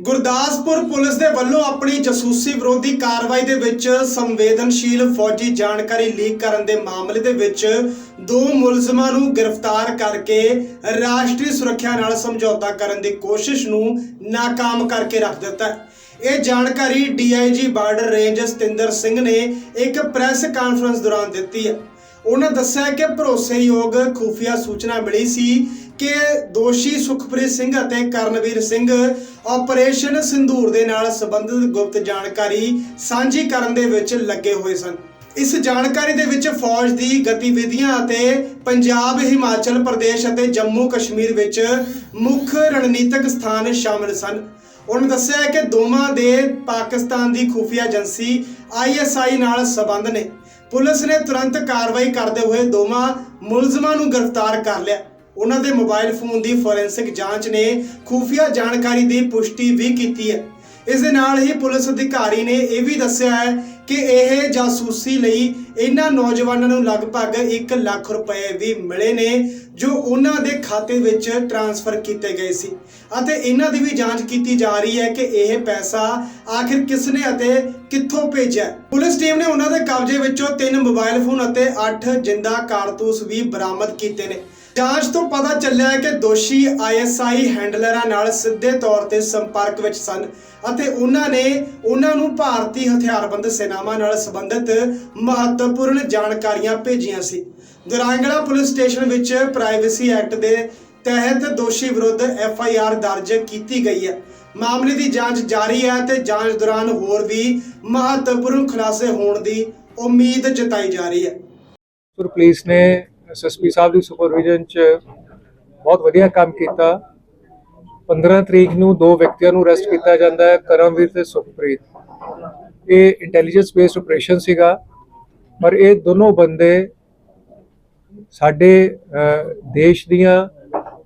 Gurdaspur police ਦੇ ਵੱਲੋਂ ਆਪਣੀ ਜਸੂਸੀ ਵਿਰੋਧੀ ਕਾਰਵਾਈ ਦੇ ਵਿੱਚ ਸੰਵੇਦਨਸ਼ੀਲ ਫੌਜੀ ਜਾਣਕਾਰੀ ਲੀਕ ਕਰਨ ਦੇ ਮਾਮਲੇ ਦੇ ਵਿੱਚ ਦੋ ਮੁਲਜ਼ਮਾਂ ਨੂੰ ਗ੍ਰਿਫਤਾਰ ਕਰਕੇ ਰਾਸ਼ਟਰੀ ਸੁਰੱਖਿਆ ਨਾਲ ਸਮਝੌਤਾ ਕਰਨ ਦੀ ਕੋਸ਼ਿਸ਼ ਨੂੰ ਨਾਕਾਮ ਕਰਕੇ ਰੱਖ ਦਿੱਤਾ ਹੈ। ਇਹ ਜਾਣਕਾਰੀ DIG border range Satinder Singh ਨੇ ਇੱਕ ਪ੍ਰੈਸ ਕਾਨਫਰੰਸ ਦੌਰਾਨ ਦਿੱਤੀ ਹੈ। ਉਹਨਾਂ ਦੱਸਿਆ ਕਿ ਭਰੋਸੇਯੋਗ ਖੁਫੀਆ ਸੂਚਨਾ ਮਿਲੀ ਸੀ ਕਿ ਦੋਸ਼ੀ ਸੁਖਪ੍ਰੀਤ ਸਿੰਘ ਅਤੇ ਕਰਨਵੀਰ ਸਿੰਘ ਆਪਰੇਸ਼ਨ ਸਿੰਧੂਰ ਦੇ ਨਾਲ ਸੰਬੰਧਿਤ ਗੁਪਤ ਜਾਣਕਾਰੀ ਸਾਂਝੀ ਕਰਨ ਦੇ ਵਿੱਚ ਲੱਗੇ ਹੋਏ ਸਨ। ਇਸ ਜਾਣਕਾਰੀ ਦੇ ਵਿੱਚ ਫੌਜ ਦੀ ਗਤੀਵਿਧੀਆਂ ਅਤੇ ਪੰਜਾਬ, ਹਿਮਾਚਲ ਪ੍ਰਦੇਸ਼ ਅਤੇ ਜੰਮੂ ਕਸ਼ਮੀਰ ਵਿੱਚ ਮੁੱਖ ਰਣਨੀਤਿਕ ਸਥਾਨ ਸ਼ਾਮਲ ਸਨ। ਉਹਨਾਂ ਦੱਸਿਆ ਕਿ ਦੋਵਾਂ ਦੇ ਪਾਕਿਸਤਾਨ ਦੀ ਖੁਫੀਆ ਏਜੰਸੀ ਆਈਐਸਆਈ ਨਾਲ ਸਬੰਧ ਨੇ। ਪੁਲਿਸ ਨੇ ਤੁਰੰਤ ਕਾਰਵਾਈ ਕਰਦੇ ਹੋਏ ਦੋਵਾਂ ਮੁਲਜ਼ਮਾਂ ਨੂੰ ਗ੍ਰਿਫਤਾਰ ਕਰ ਲਿਆ। ਉਹਨਾਂ ਦੇ ਮੋਬਾਈਲ ਫੋਨ ਦੀ ਫੋਰੈਂਸਿਕ ਜਾਂਚ ਨੇ ਖੁਫੀਆ ਜਾਣਕਾਰੀ ਦੀ ਪੁਸ਼ਟੀ ਵੀ ਕੀਤੀ ਹੈ। ਇਸ ਦੇ ਨਾਲ ਹੀ ਪੁਲਿਸ ਅਧਿਕਾਰੀ ਨੇ ਇਹ ਵੀ ਦੱਸਿਆ ਹੈ ਕਿ ਇਹ ਜਾਸੂਸੀ ਲਈ ਇਹਨਾਂ ਨੌਜਵਾਨਾਂ ਨੂੰ ਲਗਭਗ 1 ਲੱਖ ਰੁਪਏ ਵੀ ਮਿਲੇ ਨੇ, ਜੋ ਉਹਨਾਂ ਦੇ ਖਾਤੇ ਵਿੱਚ ਟ੍ਰਾਂਸਫਰ ਕੀਤੇ ਗਏ ਸੀ। ਅਤੇ ਇਹਨਾਂ ਦੀ ਵੀ ਜਾਂਚ ਕੀਤੀ ਜਾ ਰਹੀ ਹੈ ਕਿ ਇਹ ਪੈਸਾ ਆਖਿਰ ਕਿਸ ਨੇ ਅਤੇ ਕਿੱਥੋਂ ਭੇਜਿਆ ਪੁਲਿਸ ਟੀਮ ਨੇ ਉਹਨਾਂ ਦੇ ਕਬਜ਼ੇ ਵਿੱਚੋਂ ਤਿੰਨ ਮੋਬਾਈਲ ਫੋਨ ਅਤੇ 8 ਜਿੰਦਾ ਕਾਰਤੂਸ ਵੀ ਬਰਾਮਦ ਕੀਤੇ ਨੇ। ਜਾਂਚ ਤੋਂ ਪਤਾ ਚੱਲਿਆ ਹੈ ਕਿ ਦੋਸ਼ੀ ਆਈਐਸਆਈ ਹੈਂਡਲਰਾਂ ਨਾਲ ਸਿੱਧੇ ਤੌਰ ਤੇ ਸੰਪਰਕ ਵਿੱਚ ਸਨ ਅਤੇ ਉਹਨਾਂ ਨੇ ਉਹਨਾਂ ਨੂੰ ਭਾਰਤੀ ਹਥਿਆਰਬੰਦ ਸੈਨਾਵਾਂ ਨਾਲ ਸੰਬੰਧਿਤ ਮਹੱਤਵਪੂਰਨ ਜਾਣਕਾਰੀਆਂ ਭੇਜੀਆਂ ਸੀ। ਦੁਰਾਂਗਲਾ ਪੁਲਿਸ ਸਟੇਸ਼ਨ ਵਿੱਚ ਪ੍ਰਾਈਵੇਸੀ ਐਕਟ ਦੇ ਤਹਿਤ ਦੋਸ਼ੀ ਵਿਰੁੱਧ ਐਫ ਆਈ ਆਰ ਦਰਜ ਕੀਤੀ ਗਈ ਹੈ। ਮਾਮਲੇ ਦੀ ਜਾਂਚ ਜਾਰੀ ਹੈ ਤੇ ਜਾਂਚ ਦੌਰਾਨ ਹੋਰ ਵੀ ਮਹੱਤਵਪੂਰਨ ਖੁਲਾਸੇ ਹੋਣ ਦੀ ਉਮੀਦ ਜਤਾਈ ਜਾ ਰਹੀ ਹੈ। ਪੁਲਿਸ ਨੇ ਐਸਐਸਪੀ ਸਾਹਿਬ ਦੀ ਸੁਪਰਵਿਜ਼ਨ ਚ ਬਹੁਤ ਵਧੀਆ ਕੰਮ ਕੀਤਾ। 15 ਤਰੀਕ ਨੂੰ ਦੋ ਵਿਅਕਤੀਆਂ ਨੂੰ ਅਰੈਸਟ ਕੀਤਾ ਜਾਂਦਾ ਹੈ, ਕਰਮਵੀਰ ਤੇ ਸੁਖਪ੍ਰੀਤ। ਇਹ ਇੰਟੈਲੀਜੈਂਸ ਬੇਸਡ ਆਪਰੇਸ਼ਨ ਸੀਗਾ, ਪਰ ਇਹ ਦੋਨੋਂ ਬੰਦੇ ਸਾਡੇ ਦੇਸ਼ ਦੀਆਂ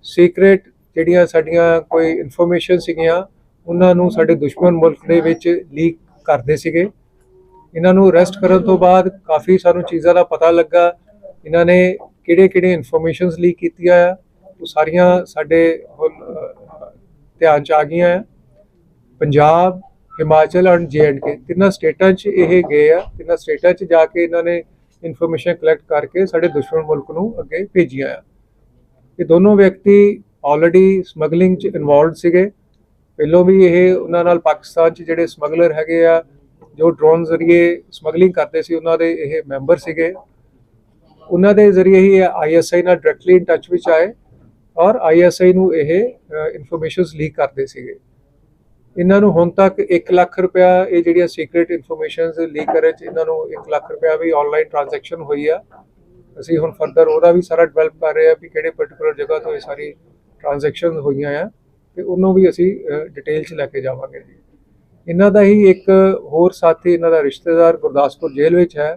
ਸੀਕ੍ਰੇਟ ਜਿਹੜੀਆਂ ਸਾਡੀਆਂ ਕੋਈ ਇਨਫੋਰਮੇਸ਼ਨ ਸੀਗੀਆਂ, ਉਹਨਾਂ ਨੂੰ ਸਾਡੇ ਦੁਸ਼ਮਣ ਮੁਲਕ ਦੇ ਵਿੱਚ ਲੀਕ ਕਰਦੇ ਸੀਗੇ। ਇਹਨਾਂ ਨੂੰ ਅਰੈਸਟ ਕਰਨ ਤੋਂ ਬਾਅਦ ਕਾਫੀ ਸਾਨੂੰ ਚੀਜ਼ਾਂ ਦਾ ਪਤਾ ਲੱਗਾ। ਇਹਨਾਂ ਨੇ ਕਿਹੜੇ ਕਿਹੜੇ ਇਨਫੋਰਮੇਸ਼ਨਸ ਲੀਕ ਕੀਤੀਆਂ ਆ ਉਹ ਸਾਰੀਆਂ ਸਾਡੇ ਹੁਣ ਧਿਆਨ ਚ ਆ ਗਈਆਂ ਆ। ਪੰਜਾਬ, ਹਿਮਾਚਲ ਐਂਡ ਕੇ ਤਿੰਨਾਂ ਸਟੇਟਾਂ 'ਚ ਇਹ ਗਏ ਆ, ਤਿੰਨਾਂ ਸਟੇਟਾਂ 'ਚ ਜਾ ਕੇ ਇਹਨਾਂ ਨੇ ਇਨਫੋਰਮੇਸ਼ਨ ਕਲੈਕਟ ਕਰਕੇ ਸਾਡੇ ਦੁਸ਼ਮਣ ਮੁਲਕ ਨੂੰ ਅੱਗੇ ਭੇਜੀਆਂ ਆ। ਇਹ ਦੋਨੋਂ ਵਿਅਕਤੀ ਆਲਰੇਡੀ ਸਮਗਲਿੰਗ 'ਚ ਇਨਵੋਲਡ ਸੀਗੇ। ਪਹਿਲੋਂ ਵੀ ਇਹ ਉਹਨਾਂ ਨਾਲ ਪਾਕਿਸਤਾਨ 'ਚ ਜਿਹੜੇ ਸਮਗਲਰ ਹੈਗੇ ਆ, ਜੋ ਡਰੋਨ ਜ਼ਰੀਏ ਸਮਗਲਿੰਗ ਕਰਦੇ ਸੀ, ਉਹਨਾਂ ਦੇ ਇਹ ਮੈਂਬਰ ਸੀਗੇ। ਉਹਨਾਂ ਦੇ ਜ਼ਰੀਏ ਹੀ ਆਈਐਸਆਈ ਨਾਲ ਡਾਇਰੈਕਟਲੀ ਇਨ ਟੱਚ ਵਿੱਚ ਆਏ ਔਰ ਆਈਐਸਆਈ ਨੂੰ ਇਹ ਇਨਫੋਰਮੇਸ਼ਨਸ ਲੀਕ ਕਰਦੇ ਸੀਗੇ। ਇਹਨਾਂ ਨੂੰ ਹੁਣ ਤੱਕ 1 ਲੱਖ ਰੁਪਇਆ ਇਹ ਜਿਹੜੀਆਂ ਸੀਕ੍ਰੀਟ ਇਨਫੋਰਮੇਸ਼ਨਸ ਲੀਕ ਕਰੇ ਚ ਇਹਨਾਂ ਨੂੰ 1 ਲੱਖ ਰੁਪਇਆ ਵੀ ਆਨਲਾਈਨ ਟ੍ਰਾਂਜੈਕਸ਼ਨ ਹੋਈ ਆ। ਅਸੀਂ ਹੁਣ ਫਰਦਰ ਉਹਦਾ ਵੀ ਸਾਰਾ ਡਿਵੈਲਪ ਕਰ ਰਹੇ ਆ ਵੀ ਕਿਹੜੇ ਪਾਰਟਿਕੂਲਰ ਜਗ੍ਹਾ ਤੋਂ ਇਹ ਸਾਰੀ ਟ੍ਰਾਂਜੈਕਸ਼ਨ ਹੋਈਆਂ ਆ ਤੇ ਉਹਨੂੰ ਵੀ ਅਸੀਂ ਡਿਟੇਲ ਚ ਲੈ ਕੇ ਜਾਵਾਂਗੇ ਜੀ। ਇਹਨਾਂ ਦਾ ਹੀ ਇੱਕ ਹੋਰ ਸਾਥੀ, ਇਹਨਾਂ ਦਾ ਰਿਸ਼ਤੇਦਾਰ ਗੁਰਦਾਸਪੁਰ ਜੇਲ੍ਹ ਵਿੱਚ ਹੈ।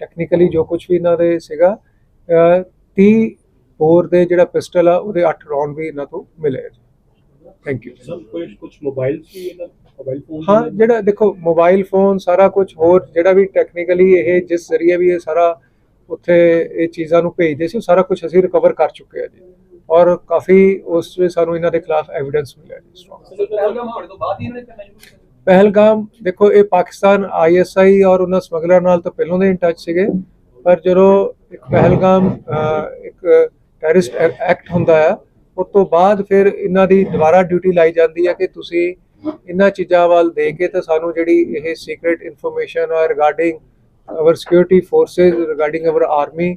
ਟੈਕਨੀਕਲੀ ਜੋ ਕੁਝ ਵੀ ਇਹਨਾਂ ਦੇ ਸੀਗਾ ਅਹ 30 ਹੋਰ ਦੇ ਜਿਹੜਾ ਪਿਸਟਲ ਆ ਉਹਦੇ 8 ਰੌਂਡ ਵੀ ਇਹਨਾਂ ਤੋਂ ਮਿਲੇ ਥੈਂਕ ਯੂ ਸਭ ਕੁਝ ਕੁਝ ਮੋਬਾਈਲ ਸੀ ਇਹਨਾਂ ਮੋਬਾਈਲ ਫੋਨ ਹਾਂ ਜਿਹੜਾ ਦੇਖੋ ਮੋਬਾਈਲ ਫੋਨ ਸਾਰਾ ਕੁਝ ਹੋਰ ਜਿਹੜਾ ਵੀ ਟੈਕਨੀਕਲੀ ਇਹ ਜਿਸ ਜ਼ਰੀਏ ਵੀ ਇਹ ਸਾਰਾ ਉੱਥੇ ਇਹ ਚੀਜ਼ਾਂ ਨੂੰ ਭੇਜਦੇ ਸੀ ਸਾਰਾ ਕੁਝ ਅਸੀਂ ਰਿਕਵਰ ਕਰ ਚੁੱਕੇ ਆ ਜੀ। ਔਰ ਕਾਫੀ ਉਸ ਵਿੱਚ ਸਾਨੂੰ ਇਹਨਾਂ ਦੇ ਖਿਲਾਫ ਐਵੀਡੈਂਸ ਮਿਲਿਆ ਜੀ strong ਪਹਿਲਗਾਮ, ਦੇਖੋ ਇਹ ਪਾਕਿਸਤਾਨ ਆਈਐਸਆਈ ਔਰ ਉਹਨਾਂ ਸਮਗਲਰ ਨਾਲ ਤਾਂ ਪਹਿਲਾਂ ਦੇ ਇਨ ਟੱਚ ਸੀਗੇ, ਪਰ ਜਦੋਂ ਇੱਕ ਪਹਿਲਗਾਮ ਇੱਕ ਟੈਰਰਿਸਟ ਐਕਟ ਹੁੰਦਾ ਆ, ਉਸ ਤੋਂ ਬਾਅਦ ਫਿਰ ਇਹਨਾਂ ਦੀ ਦੁਬਾਰਾ ਡਿਊਟੀ ਲਾਈ ਜਾਂਦੀ ਹੈ ਕਿ ਤੁਸੀਂ ਇਹਨਾਂ ਚੀਜ਼ਾਂ ਵੱਲ ਦੇ ਕੇ ਤਾਂ ਸਾਨੂੰ ਜਿਹੜੀ ਇਹ ਸੀਕ੍ਰੀਟ ਇਨਫੋਰਮੇਸ਼ਨ ਆ regarding our security forces regarding our army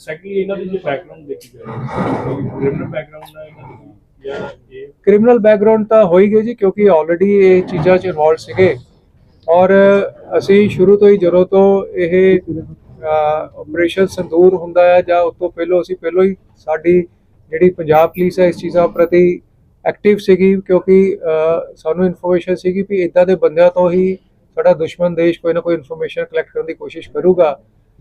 secondly ਇਹਨਾਂ ਦੀ ਜੋ ਬੈਕਗ੍ਰਾਉਂਡ ਦੇਖੀ ਜਾਏ ਕ੍ਰਿਮੀਨਲ ਬੈਕਗ੍ਰਾਉਂਡ ਹੈ ਇਹਨਾਂ ਦੀ ਜਾਂ ਇਹ ਕ੍ਰਿਮੀਨਲ ਬੈਕਗ੍ਰਾਉਂਡ ਤਾਂ ਹੋ ਗਈ ਜੀ, ਕਿਉਂਕਿ ਆਲਰੇਡੀ ਇਹ ਚੀਜ਼ਾਂ 'ਚ ਇਨਵੋਲਡ ਸੀਗੇ। ਔਰ ਅਸੀਂ ਸ਼ੁਰੂ ਤੋਂ ਹੀ ਜਦੋਂ ਤੋਂ ਇਹ ਆਪਰੇਸ਼ਨ ਸੰਦੂਰ ਹੁੰਦਾ ਹੈ ਜਾਂ ਉਸ ਤੋਂ ਪਹਿਲਾਂ ਅਸੀਂ ਪਹਿਲਾਂ ਹੀ ਸਾਡੀ ਜਿਹੜੀ ਪੰਜਾਬ ਪੁਲਿਸ ਹੈ ਇਸ ਚੀਜ਼ਾਂ ਪ੍ਰਤੀ ਐਕਟਿਵ ਸੀਗੀ, ਕਿਉਂਕਿ ਸਾਨੂੰ ਇਨਫੋਰਮੇਸ਼ਨ ਸੀਗੀ ਵੀ ਇਦਾਂ ਦੇ ਬੰਦਿਆਂ ਤੋਂ ਹੀ ਸਾਡਾ ਦੁਸ਼ਮਣ ਦੇਸ਼ ਕੋਈ ਨਾ ਕੋਈ ਇਨਫੋਰਮੇਸ਼ਨ ਕਲੈਕਟ ਕਰਨ ਦੀ ਕੋਸ਼ਿਸ਼ ਕਰੂਗਾ।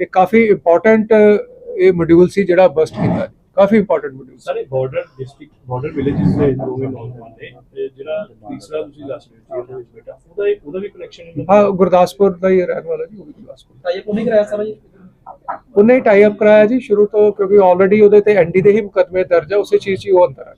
ਇਹ ਕਾਫੀ ਇੰਪੋਰਟੈਂਟ ਇਹ ਮੋਡਿਊਲ ਸੀ ਜਿਹੜਾ ਬਸਟ ਕੀਤਾ ਕਾਫੀ ਇੰਪੋਰਟੈਂਟ ਮੋਡਿਊਲ ਸਾਰੇ ਬਾਰਡਰ ਡਿਸਟ੍ਰਿਕਟ ਬਾਰਡਰ ਵਿਲੇजेस ਦੇ ਦੋਵੇਂ ਨੌਜਵਾਨ ਨੇ। ਤੇ ਜਿਹੜਾ ਤੀਸਰਾ ਤੁਸੀਂ ਦੱਸ ਰਹੇ ਸੀ ਬੇਟਾ ਉਹਦਾ ਉਹਦਾ ਵੀ ਕਨੈਕਸ਼ਨ ਹਾਂ ਗੁਰਦਾਸਪੁਰ ਦਾ ਹੀ ਰਹਿਣ ਵਾਲਾ ਜੀ ਉਹ ਵੀ ਗੁਰਦਾਸਪੁਰ ਟਾਈਪ ਉਹਨੇ ਕਰਾਇਆ ਸਾਰਾ ਜੀ? ਉਹਨੇ ਟਾਈ ਅਪ ਕਰਾਇਆ ਜੀ ਸ਼ੁਰੂ ਤੋਂ ਕਿਉਂਕਿ ਆਲਰੇਡੀ ਉਹਦੇ ਤੇ ਐਨਡੀ ਦੇ ਹੀ ਮੁਕੱਦਮੇ ਦਰਜ ਹੈ ਉਸੇ ਚੀਜ਼ 'ਚ ਹੀ ਉਹ ਅੰਦਰ ਹੈ